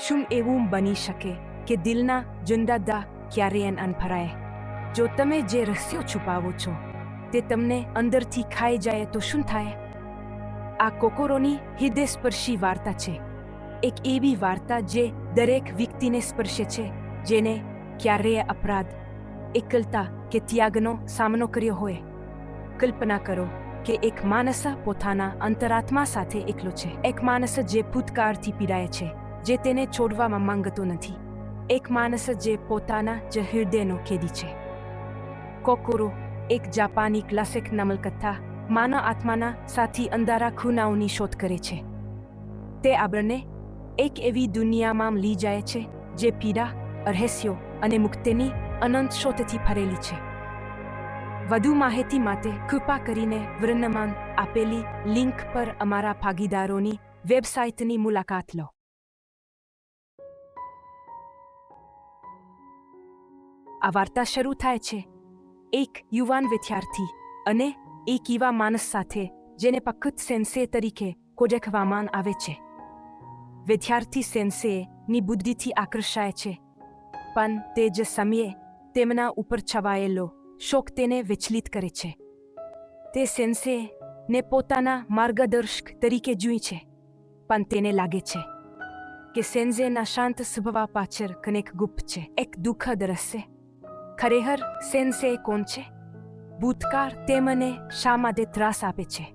શું એવું બની શકે કે દિલના જુંદાદા ક્યારેય અન ભરાય જો તમે જે રહસ્યો છુપાવો છો તે તમને અંદરથી ખાઈ જાય તો શું થાય આ કોકોરોની હૃદયસ્પર્શી વાર્તા છે એક એવી વાર્તા જે દરેક વ્યક્તિને સ્પર્શે છે જેને ક્યારેય અપરાધ એકલતા કે ત્યાગનો સામનો કર્યો હોય કલ્પના કરો કે એક માણસ પોતાના અંતરાત્મા સાથે એકલો છે એક માણસ જે ભૂતકાળથી પીડાય છે જે તેને છોડવામાં માંગતો નથી. એક માણસ જે પોતાના જ હૃદયનો કેદી છે. કોકોરો, એક જાપાની ક્લાસિક નવલકથા માનવ આત્માના સાથી અંધારા ખૂનાઓની શોધ કરે છે. તે આપણને એક એવી દુનિયામાં લઈ જાય છે, જે પીડા, રહસ્યો અને મુક્તિની અનંત શોધથી ભરેલી છે. વધુ માહિતી માટે કૃપા કરીને વર્ણમાન આપેલી લિંક પર અમારા ભાગીદારોની વેબસાઇટની મુલાકાત લો. આ વાર્તા શરૂ થાય છે. એક યુવાન વિદ્યાર્થી અને એક એવા માણસ સાથે, જેને પખત સેન્સે તરીકે કોડખવામાં આવે છે. વિદ્યાર્થી સેન્સેની બુદ્ધિથી આકર્ષાય છે. પણ તે જ સમયે તેમના ઉપર છવાયેલો શોક તેને વિચલિત કરે છે. તે સેન્સે ને પોતાના માર્ગદર્શક તરીકે જુએ છે, પણ તેને લાગે છે કે સેન્ઝેના શાંત સ્વભાવ પાછળ કનેક ગુપ્ત છે. એક દુઃખદ રહસ્ય ખરેખર સેન્સે કોણ છે ભૂતકાળ તેમને શા માટે ત્રાસ આપે છે.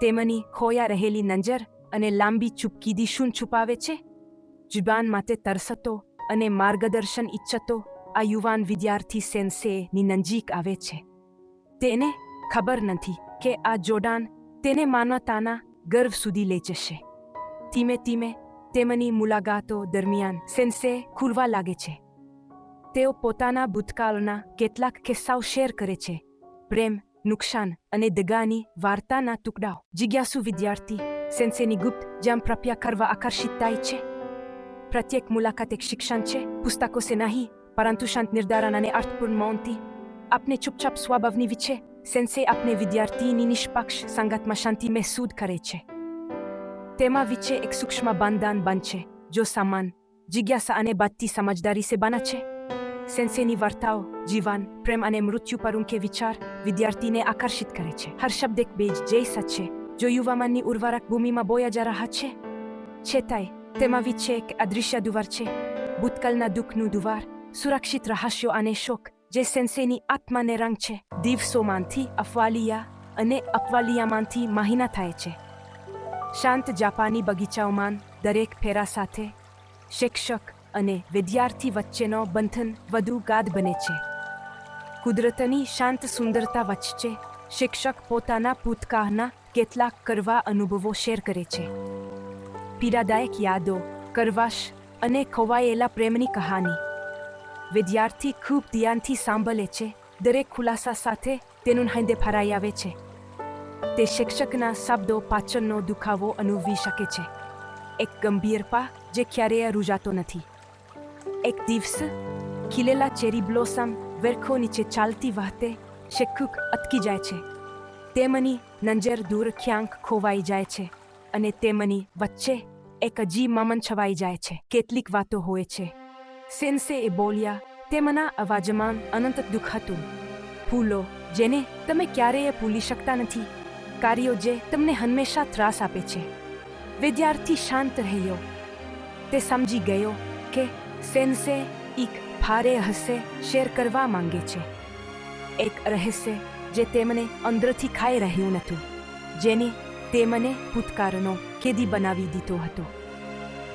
તેમની ખોયા રહેલી નંજર અને લાંબી ચૂપકીદી શું છુપાવે છે? જુબાન માટે તરસતો અને માર્ગદર્શન ઈચ્છતો આ યુવાન વિદ્યાર્થી સેન્સેની નજીક આવે છે. તેને ખબર નથી કે આ જોડાણ તેને માનવતાના ગર્વ સુધી લઈ જશે. ધીમે ધીમે તેમની મુલાકાતો દરમિયાન સેન્સે ખુલવા લાગે છે. તેઓ પોતાના ભૂતકાળના કેટલાક કિસ્સાઓ શેર કરે છે. પ્રેમ, નુકસાન અને દગાની વાર્તાના ટુકડાઓ. જિજ્ઞાસુ વિદ્યાર્થી સેન્સેની ગુપ્ત જેમ પ્રપ્યા કરવા આકર્ષિત થાય છે. પ્રત્યેક મુલાકાત એક શિક્ષણ છે. પુસ્તકો સે નહીં પરંતુ શાંત નિર્ધારણ અને અર્થપૂર્ણ મૌનથી આપને ચૂપચાપ સ્વભાવની વિચે સેન્સે આપને વિદ્યાર્થીની નિષ્પક્ષ સંગતમાં શાંતિ મહેસૂદ કરે છે. તેમાં વિચે એક સૂક્ષ્મ બંધન બનશે, જો સમાન જિજ્ઞાસા અને બાદથી સમજદારી સે બના છે. સેન્સેની વાર્તાઓ જીવન પ્રેમ અને મૃત્યુ પર ઊંકે વિચાર વિદ્યાર્થીને આકર્ષિત કરે છે હર શબ્દ એક બેજ જૈસા છે જો યુવામાનની ઉર્વરક ભૂમિમાં બોયા જા રહ્યા છે છેતાય તેમાં વિચે એક અદૃશ્ય દુવાર છે ભૂતકાળના દુઃખનું દુવાર સુરક્ષિત રહસ્યો અને શોક જે સેન્સેની આત્માને રંગ છે દિવસોમાંથી અફવાલિયા અને અપવાલિયામાંથી માહિના થાય છે શાંત જાપાની બગીચાઓમાં દરેક ફેરા સાથે શિક્ષક અને વિદ્યાર્થી વચ્ચેનો બંધન વધુ ગાઢ બને છે. કુદરતની શાંત સુંદરતા વચ્ચે શિક્ષક પોતાના ભૂતકાળના કેટલાક કરવા અનુભવો શેર કરે છે. પીડાદાયક યાદો કરવાશ અને ખોવાયેલા પ્રેમની કહાની. વિદ્યાર્થી ખૂબ ધ્યાનથી સાંભળે છે, દરેક ખુલાસા સાથે તેનું હૈદે ફરાઈ આવે છે. તે શિક્ષકના શબ્દો, પાચનનો દુખાવો અનુભવી શકે છે. એક ગંભીર પા જે ક્યારેય રૂજાતો નથી. એક દિવસ ખીલેલા ચેરી બ્લોસમ વેરખો નીચે ચાલતી વાતે શેખુક અટકી જાય છે તેમની નંજર દૂર ખોવાઈ જાય છે અને તેમની વચ્ચે એક અજીબ મમન છવાઈ જાય છે કેટલીક વાતો હોય છે સેન્સે એ બોલ્યા તેમના અવાજમાં અનંત દુઃખ હતું ફૂલો જેને તમે ક્યારેય ભૂલી શકતા નથી કાર્યો જે તમને હંમેશા ત્રાસ આપે છે વિદ્યાર્થી શાંત રહ્યો તે સમજી ગયો કે સેન્સે એક ભારે હસે શેર કરવા માંગે છે. એક રહસ્ય જે તેમને અંદરથી ખાઈ રહ્યું નહોતું, જેને તેમને ભૂતકાળનો કેદી બનાવી દીધો હતો.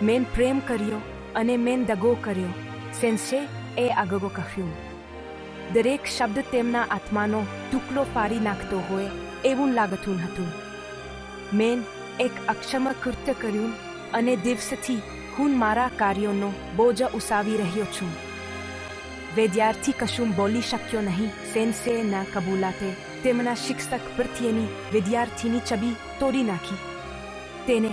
મેન પ્રેમ કર્યો અને મેન દગો કર્યો, સેન્સે એ આગગો કહ્યું. દરેક શબ્દ તેમના આત્માનો ટુકડો પાડી નાખતો હોય એવું લાગતું હતું મેન એક અક્ષમ કૃત્ય કર્યું અને દિવસથી હું મારા કાર્યોનો બોજ ઉસાવી રહ્યો છું. વિદ્યાર્થી કશું બોલી શક્યો નહીં સેન્સે ના કબૂલાતે તેમના શિક્ષક પ્રત્યેની વિદ્યાર્થીની છબી તોડી નાખી. તેને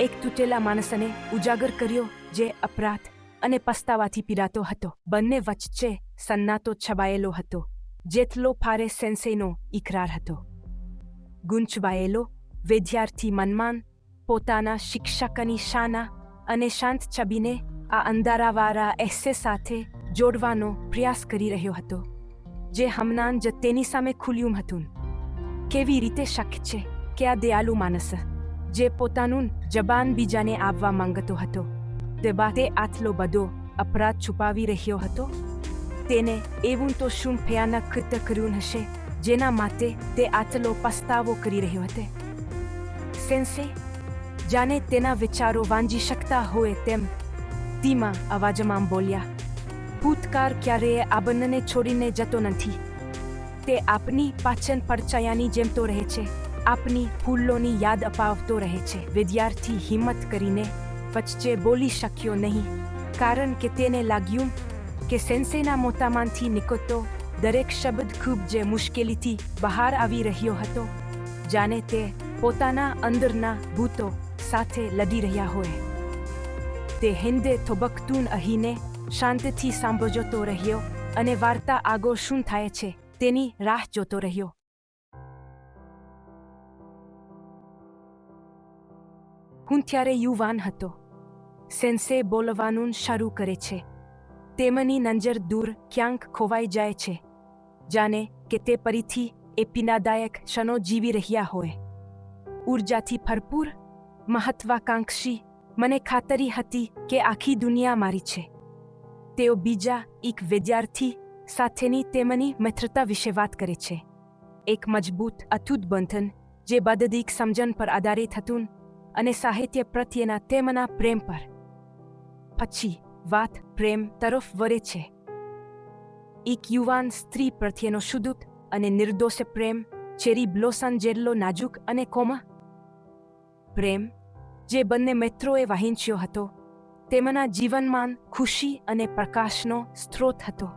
એક તૂટેલા માણસને ઉજાગર કર્યો જે અપરાધ અને પસ્તાવાથી પીડાતો હતો. બંને વચ્ચે સન્નાતો છવાયેલો હતો, જેટલો ફારે સેન્સેનો ઇકરાર હતો. ગુંચવાયેલો વિદ્યાર્થી મનમાન, પોતાના શિક્ષકની શાના અને શાંત છબીને આ અંધારાવાળા એસે સાથે જોડવાનો પ્રયાસ કરી રહ્યો હતો, જે હમણાં જ તેની સામે ખુલ્યું હતું. કેવી રીતે શક્ય છે કે આ દયાલુ માણસ, જે પોતાનું જબાન બીજાને આવવા માંગતો હતો તે બાતે આટલો બધો અપરાધ છુપાવી રહ્યો હતો? તેને એવું તો શું ભયાનક કૃત્ય કર્યું હશે, જેના માટે તે આટલો પસ્તાવો કરી રહ્યો હતો? સેન્સે જાણે તેના વિચારો વાંજી શકતા હોય તેમ ધીમા અવાજમાં બોલ્યા, ભૂતકાળ ક્યારેય આ બંનેને છોડીને જતો નથી. તે આપની પાચન પડચાયાની જેમ તો રહે છે. આપની ફૂલોની યાદ અપાવતો રહે છે. વિદ્યાર્થી હિંમત કરીને વચ્ચે બોલી શક્યો નહીં. કારણ કે તેને લાગ્યું કે સેન્સેના મોતામાંથી નીકળતો દરેક શબ્દ ખૂબ જે મુશ્કેલીથી બહાર આવી રહ્યો હતો. જાણે તે પોતાના અંદરના ભૂતો સાથે લડી રહ્યા હોય તે હિન્દે થોબકતું અહીને શાંતિથી સાંભળતો રહ્યો અને વાર્તા આગળ શું થાય છે તેની રાહ જોતો રહ્યો હું ત્યારે યુવાન હતો સેન્સે બોલવાનું શરૂ કરે છે તેમની નંજર દૂર ક્યાંક ખોવાઈ જાય છે જાણે કે તે ફરીથી એ પીનાદાયક ક્ષણો જીવી રહ્યા હોય ઉર્જાથી ભરપૂર મહત્વાકાંક્ષી મને ખાતરી હતી કે આખી દુનિયા મારી છે. તેઓ બીજા એક વિદ્યાર્થી સાથેની તેમની મિત્રતા વિશે વાત કરે છે. એક મજબૂત અતૂટ બંધન જે બદદીક સમજણ પર આધારિત હતું અને સાહિત્ય પ્રત્યેના તેમના પ્રેમ પર. પછી, વાત પ્રેમ તરફ વરે છે. એક યુવાન સ્ત્રી પ્રત્યેનો શુદ્ધ અને નિર્દોષ પ્રેમ, ચેરી બ્લોસન જેટલો નાજુક અને કોમા પ્રેમ, જે બંને મિત્રોએ વહેંચ્યો હતો, તેમના જીવનમાં ખુશી અને પ્રકાશનો સ્ત્રોત હતો.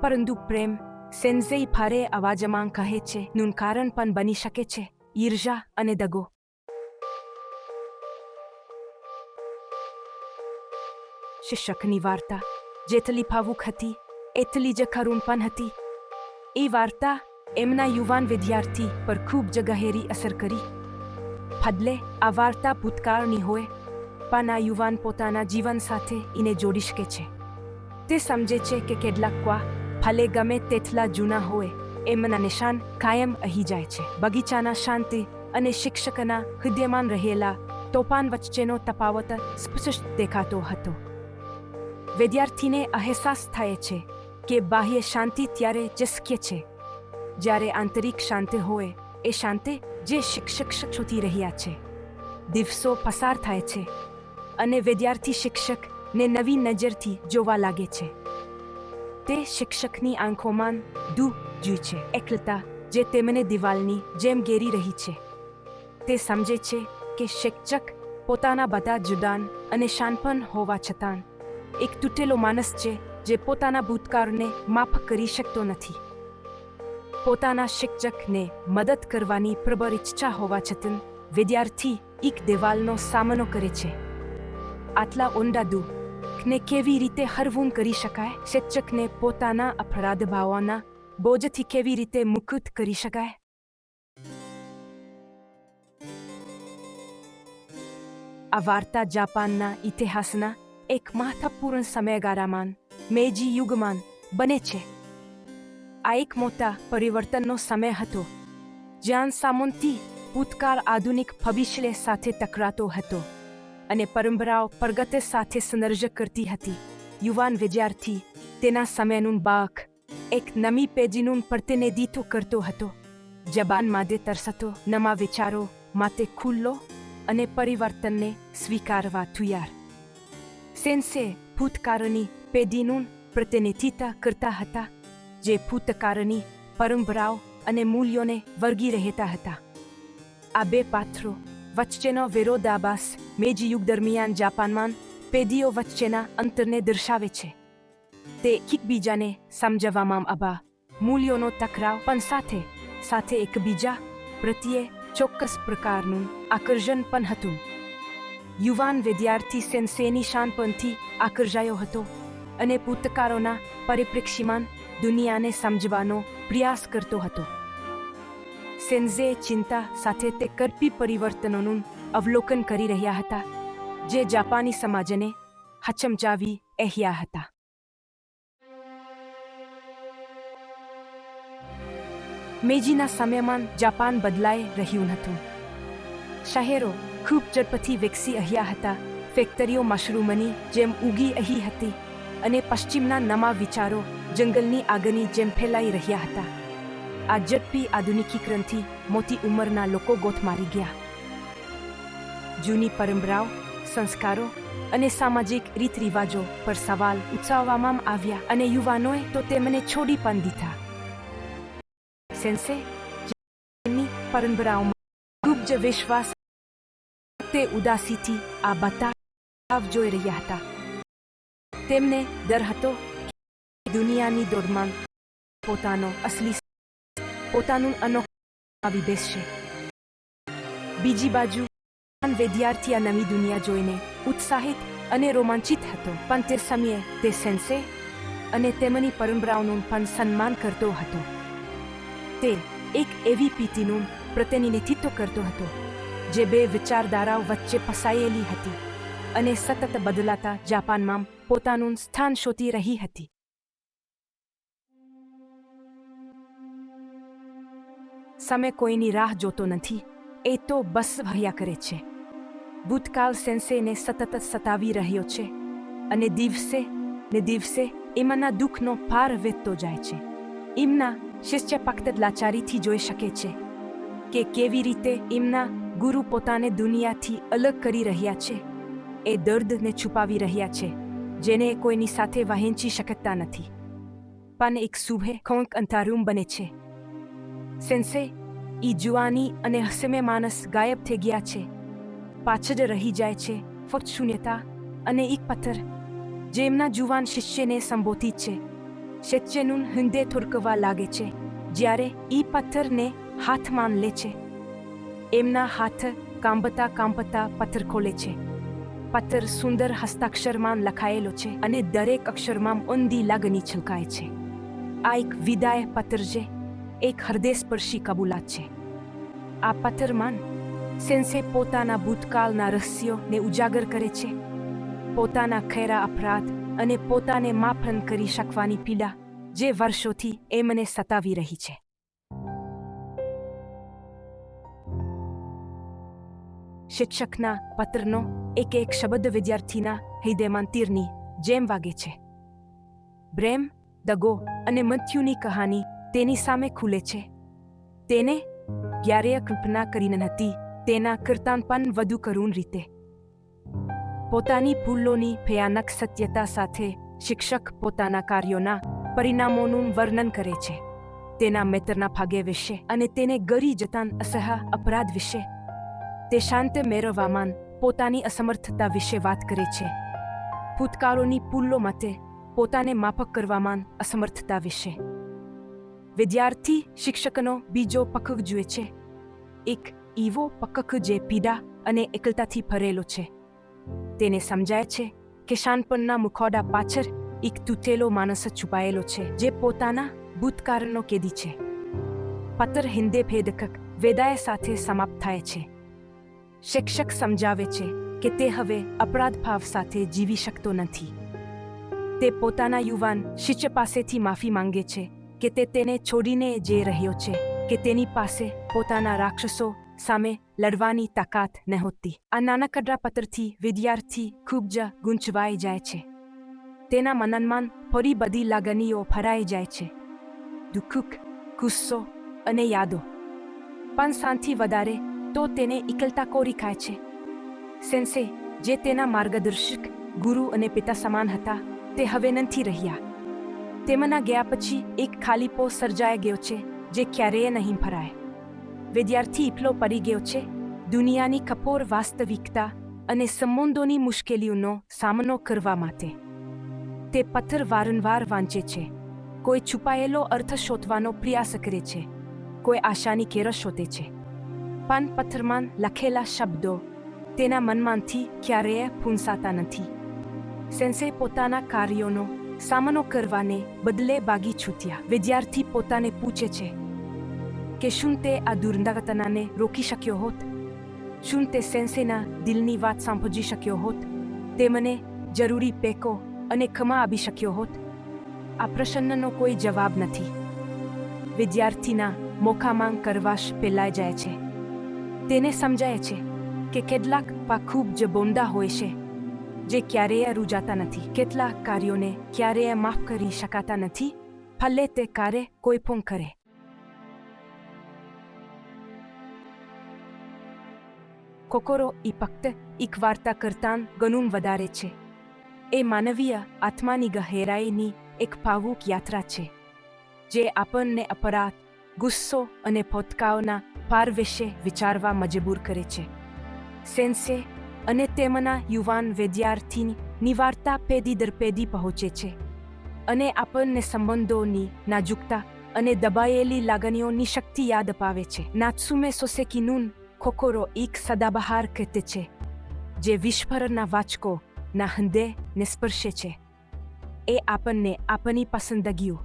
પરંતુ પ્રેમ સેન્ઝેઈ ફારે અવાજમાં કહે છે નું કારણ પણ બની શકે છે ઈર્ષા અને દગો. શિક્ષકની વાર્તા, જેટલી ભાવુક હતી, એટલી જ કરુણ પણ હતી. એ વાર્તા એમના યુવાન વિદ્યાર્થી પર ખૂબ જ ગહેરી અસર કરી. ફદલે આ વાર્તા ભૂતકાળની હોય પણ આ યુવાન પોતાના જીવન સાથે એને જોડી શકે છે. તે સમજે છે કે કેટલાક ક્વા ભલે ગમે તેટલા જૂના હોય, એમના નિશાન કાયમ અહીં જાય છે. બગીચાના શાંતિ અને શિક્ષકના હૃદયમાં રહેલા તોફાન વચ્ચેનો તફાવત સ્પષ્ટ દેખાતો હતો. વિદ્યાર્થીને અહેસાસ થાય છે કે બાહ્ય શાંતિ ત્યારે જ છે. જ્યારે આંતરિક શાંતિ હોય એ શાંતે જે શિક્ષક શોધી રહ્યા છે. દિવસો પસાર થાય છે અને વિદ્યાર્થી શિક્ષકને નવી નજરથી જોવા લાગે છે. તે શિક્ષકની આંખોમાં દુ જુએ છે. એકલતા જે તેમને દિવાલની જેમ ઘેરી રહી છે. તે સમજે છે કે શિક્ષક પોતાના બધા જુદાન અને શાનપન હોવા છતાં એક તૂટેલો માણસ છે જે પોતાના ભૂતકાળને માફ કરી શકતો નથી. પોતાના શિક્ષકને મદદ કરવાની પ્રબળ ઈચ્છા હોવા છતાં, વિદ્યાર્થી એક દિવાલનો સામનો કરે છે. આટલા ઊંડા દુઃખને કેવી રીતે હરવું કરી શકાય? શિક્ષકને પોતાના અપરાધ ભાવોના બોજથી કેવી રીતે મુક્ત કરી શકાય? આ વાર્તા જાપાનના ઇતિહાસના એક મહત્વપૂર્ણ સમયગાળામાં મેજી યુગમાં બને છે. આ એક મોટા પરિવર્તનનો સમય હતો જ્યાં સામંતી ભૂતકાળ આધુનિક ભવિષ્ય સાથે ટકરાતો હતો અને પરંપરાઓ પ્રગતિ સાથે સંઘર્ષ કરતી હતી યુવાન વિદ્યાર્થી તેના સમયનું બાક એક નમી પેજીનું પ્રતિનિધિત્વ કરતો હતો જબાન માદે તરસતો નવા વિચારો માટે ખુલ્લો અને પરિવર્તનને સ્વીકારવા તૈયાર સેન્સે ભૂતકાળની પેઢીનું પ્રતિનિધિત્વ કરતા હતા જે ભૂતકાળની પરંપરાઓ અને મૂલ્યોને વળગી રહેતા હતા. આ બે પાત્રો વચ્ચેનો વિરોધાભાસ મેજી યુગ દરમિયાન જાપાનમાં પેઢીઓ વચ્ચેના અંતરને દર્શાવે છે. તે એકબીજાને સમજવામાં અભા મૂલ્યોનો ટકરાવ પણ સાથે સાથે એકબીજા પ્રત્યે ચોક્કસ પ્રકારનું આકર્ષણ પણ હતું. યુવાન વિદ્યાર્થી સેન્સેની શાનપણથી આકર્ષાયો હતો અને પૂતકારોના પરિપ્રેક્ષીમાં દુનિયાને સમજવાનો પ્રયાસ કરતો હતો. સેન્ઝે ચિંતા સાથે તે કરપી પરિવર્તનોનું અવલોકન કરી રહ્યા હતા, જે જાપાની સમાજને હચમચાવી એહ્યા હતા. મેજીના સમયમાં જાપાન બદલાઈ રહ્યું હતું શહેરો ખૂબ ઝડપથી વિકસી રહ્યા હતા, ફેક્ટરીઓ, મશરૂમની જેમ ઉગી અહી હતી. અને પશ્ચિમના નવા વિચારો જંગલની આગની જેમ ફેલાઈ રહ્યા હતા. આ ઝડપી આધુનિકીકરણથી મોટી ઉંમરના લોકો ગોથ મારી ગયા. જૂની પરંપરાઓ, સંસ્કારો અને સામાજિક રીત રિવાજો પર સવાલ ઉઠાવવામાં આવ્યા અને યુવાનોએ તો તેમને છોડી પણ દીધા. સેન્સે પરંપરાઓમાં ગુપ્ત વિશ્વાસ, તે ઉદાસીથી આ બતાવ જોઈ રહ્યા હતા. તેમને ડર હતો દુનિયાની દોડમાં પોતાનો અસલી પોતાનું અનોખું આવી બેસશે. બીજી બાજુ વિદ્યાર્થી આ નવી દુનિયા જોઈને ઉત્સાહિત અને રોમાંચિત હતો. પણ તે સમયે તે સેન્સે અને તેમની પરંપરાઓનું પણ સન્માન કરતો હતો. તે એક એવી પીટીનું પ્રતિનિધિત્વ કરતો હતો, જે બે વિચારધારાઓ વચ્ચે ફસાયેલી હતી. અને સતત બદલાતા જાપાનમાં પોતાનું સ્થાન શોધી રહી હતી. સમય કોઈની રાહ જોતો નથી, એ તો બસ ભર્યા કરે છે. ભૂતકાળ સેન્સેને સતત સતાવી રહ્યો છે અને દિવસે ને દિવસે એમના દુઃખનો પાર વેચતો જાય છે. એમના શિષ્ય ફક્ત લાચારીથી જોઈ શકે છે કે કેવી રીતે એમના ગુરુ પોતાને દુનિયાથી અલગ કરી રહ્યા છે. એ દર્દને છુપાવી રહ્યા છે, જેને કોઈની સાથે વહેંચી શકતા નથી. પણ એક શુભે ખોંક અંધારું બને છે. સેન્સે, ઈ જુવાની અને હસમે માણસ ગાયબ થઈ ગયા છે. પાછળ રહી જાય છે, ફક્ત શૂન્યતા અને એક પથ્થર જેમના જુવાન શિષ્યને સંબોધિત છે. શિષ્યનું હૃદય થુરકવા લાગે છે, જ્યારે ઈ પથ્થરને હાથમાં લે છે. એમના હાથ કાંબતા કાંબતા પથ્થર ખોલે છે. પથ્થર સુંદર હસ્તાક્ષરમાં લખાયેલો છે અને દરેક અક્ષરમાં ઊંધી લાગણી છલકાય છે. આ એક વિદાય પત્ર છે, એક હૃદયસ્પર્શી કબૂલાત છે. આ પથ્થરમાં સેન્સે પોતાના ભૂતકાળના રહસ્યોને ઉજાગર કરે છે. પોતાના ખેરા અપરાધ અને પોતાને માફન કરી શકવાની પીડા જે વર્ષોથી એમને સતાવી રહી છે. શિક્ષકના પત્રનો એક એક શબ્દ વિદ્યાર્થીના હૃદયમાં તીરની જેમ વાગે છે. પ્રેમ દગો અને મૃત્યુની કહાની તેની સામે ખુલે છે. તેને ક્યારેય કલ્પના કરી ન હતી તેના કરતાં પણ વધુ કરુણ રીતે. પોતાની ભૂલોની ભયાનક સત્યતા સાથે શિક્ષક પોતાના કાર્યોના પરિણામોનું વર્ણન કરે છે. તેના મિત્રના ભાગ્ય વિશે અને તેને ગરી જતાં અસહ અપરાધ વિશે તે શાંત મેળવવામાં પોતાની અસમર્થતા વિશે વાત કરે છે. ભૂતકાળોની પુલ્લો માટે પોતાને માફક કરવામાં અસમર્થતા વિશે. વિદ્યાર્થી શિક્ષકનો બીજો પકક જુએ છે. એક એવો પકક જે પીડા અને એકલતાથી ભરેલો છે. તેને સમજાય છે કે શાનપણના મુખોડા પાછળ એક તૂટેલો માણસ છુપાયેલો છે જે પોતાના ભૂતકાળનો કેદી છે. પત્ર હિન્દે ભેદકક વેદાય સાથે સમાપ્ત થાય છે. શિક્ષક સમજાવે છે કે તે હવે અપરાધ ભાવ સાથે જીવી શકતો નથી. તે પોતાના યુવાન શિષ્ય પાસેથી માફી માંગે છે કે તે તેને છોડીને જે રહ્યો છે, કે તેની પાસે પોતાના રાક્ષસો સામે લડવાની તાકાત નહોતી. આ નાનકડા પત્રથી વિદ્યાર્થી ખૂબ જ ગૂંચવાઈ જાય છે. તેના મનનમાં ફરી બધી લાગણીઓ ભરાઈ જાય છે. દુઃખ ગુસ્સો અને યાદો. પણ શાંતિ વધારે તો તેને એકલતા કોરી ખાય છે. સેન્સે, જે તેના માર્ગદર્શક, ગુરુ અને પિતા સમાન હતા, તે હવે નથી રહ્યા. તેમના ગયા પછી એક ખાલીપો સર્જાઈ ગયો છે, જે ક્યારેય નહીં ભરાય. વિદ્યાર્થી એટલો પડી ગયો છે, દુનિયાની કપોર વાસ્તવિકતા અને સંબંધોની મુશ્કેલીઓનો સામનો કરવા માટે. તે પથ્થર વારંવાર વાંચે છે. કોઈ છુપાયેલો અર્થ શોધવાનો પ્રયાસ કરે છે. કોઈ આશાની કેર શોધે છે. પણ પથ્થરમાં લખેલા શબ્દો. તેના મનમાંથી ક્યારેય ફૂંસાતા નથી. સેન્સે પોતાના કાર્યોનો સામનો કરવાને બદલે બાગી છૂટ્યા. વિદ્યાર્થી પોતાને પૂછે છે કે શું તે આ દુર્ઘટનાને રોકી શક્યો હોત? શું તે સેન્સેના દિલની વાત સાંભળી શક્યો હોત? તે મને જરૂરી પેકો અને ખમા આપી શક્યો હોત? આ પ્રશ્નનો કોઈ જવાબ નથી. વિદ્યાર્થીના મોખામાંગ કરવાશ પેલાઈ જાય છે. તેને સમજાય છે કે કેટલાક પા ખૂબ જ બોંડા હોય છે, જે ક્યારેય રૂજાતા નથી. કેટલાક કાર્યોને ક્યારેય માફ કરી શકાતા નથી, ભલે તે કાર્ય કોઈ પણ કરે. કોકોરો ઈ ફક્ત એક વાર્તા કરતાં ઘણું વધારે છે. એ માનવીય આત્માની ગહેરાઈની એક ભાવુક યાત્રા છે, જે આપણને અપરાધ ગુસ્સો અને પોતકાઓના પાર વિશે વિચારવા મજબૂર કરે છે. સેન્સે અને તેમના યુવાન વિદ્યાર્થીની નિવાર્તા પેઢી દર પેઢી પહોંચે છે અને આપણને સંબંધોની નાજુકતા અને દબાયેલી લાગણીઓની શક્તિ યાદ અપાવે છે. નાત્સુમે સોસેકીનુન ખોખોરો એક સદાબહાર કૃત્ય છે, જે વિશ્વભરના વાચકો ના હૃદયને સ્પર્શે છે. એ આપણને આપણી પસંદગીઓ,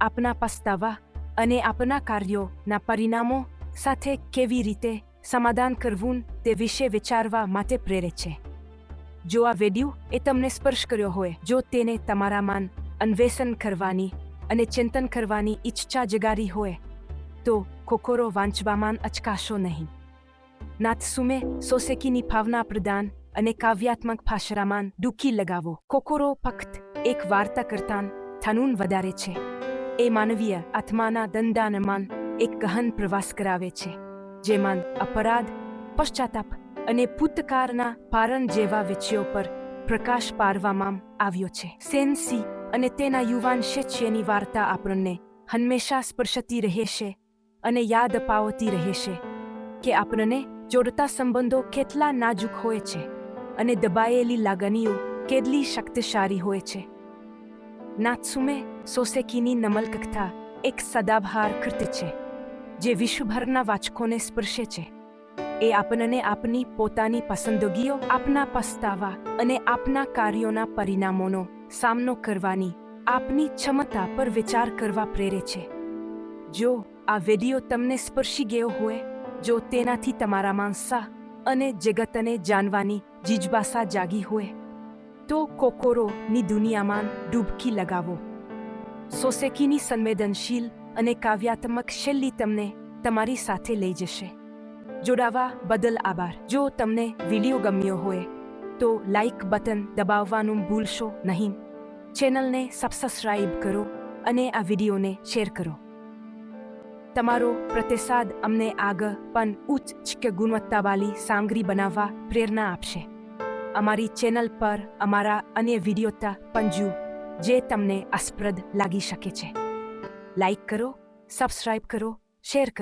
આપના પસ્તાવા અને આપના કાર્યોના પરિણામો સાથે કેવી રીતે સમાધાન કરવું તે વિશે વિચારવા માટે પ્રેરે છે. જો આ વિડિયો એ તમને સ્પર્શ કર્યો હોય, જો તેને તમારામાં અન્વેષણ કરવાની અને ચિંતન કરવાની ઈચ્છા જગારી હોય, તો કોકોરો વાંચવામાં અચકાશો નહીં. નાથસુમે સોસેકીની ભાવના પ્રદાન અને કાવ્યાત્મક ભાષરામાં ડૂકી લગાવો. કોકોરો ફક્ત એક વાર્તા કરતાં થનૂન વધારે છે. એ માનવીય આત્માના દંડાનમાન એક ગહન પ્રવાસ કરાવે છે જેમાં અપરાધ, પશ્ચાતાપ અને ભૂતકાળના પારણ જેવા વિષયો પર પ્રકાશ પાડવામાં આવ્યો છે. સેન્સી અને તેના યુવાન શિષ્યની વાર્તા આપણને હંમેશા સ્પર્શતી રહેશે અને યાદ અપાવતી રહેશે કે આપણને જોડતા સંબંધો કેટલા નાજુક હોય છે અને દબાયેલી લાગણીઓ કેટલી શક્તિશાળી હોય છે. નાત્સુમે સોસેકીની નમલકથા એક સદાભાર કૃત્ય છે જે વિશ્વભરના વાચકોને સ્પર્શે છે એ આપણને આપની પોતાની પસંદગીઓ આપના પસ્તાવા અને આપના કાર્યોના પરિણામોનો સામનો કરવાની આપની ક્ષમતા પર વિચાર કરવા પ્રેરે છે જો આ વીડિયો તમને સ્પર્શી ગયો હોય જો તેનાથી તમારા માનસા અને જગતને જાણવાની જીજબાસા જાગી હોય તો કોકોરોની દુનિયામાં ડૂબકી લગાવો સોસેકીની સંવેદનશીલ અને કાવ્યાત્મક શૈલી તમને તમારી સાથે લઈ જશે. જોડાવા બદલ આભાર. જો તમને વીડિયો ગમ્યો હોય, તો લાઈક બટન દબાવવાનું ભૂલશો નહીં. ચેનલને સબસ્ક્રાઇબ કરો અને આ વિડીયોને શેર કરો. તમારો પ્રતિસાદ અમને આગળ પણ ઉચ્ચ ગુણવત્તાવાળી સામગ્રી બનાવવા પ્રેરણા આપશે. અમારી ચેનલ પર અમારા અન્ય વિડીયોતા પંજુ જે તમને અસ્પ્રદ લાગી શકે છે. લાઈક કરો સબસ્ક્રાઇબ કરો શેર કરો.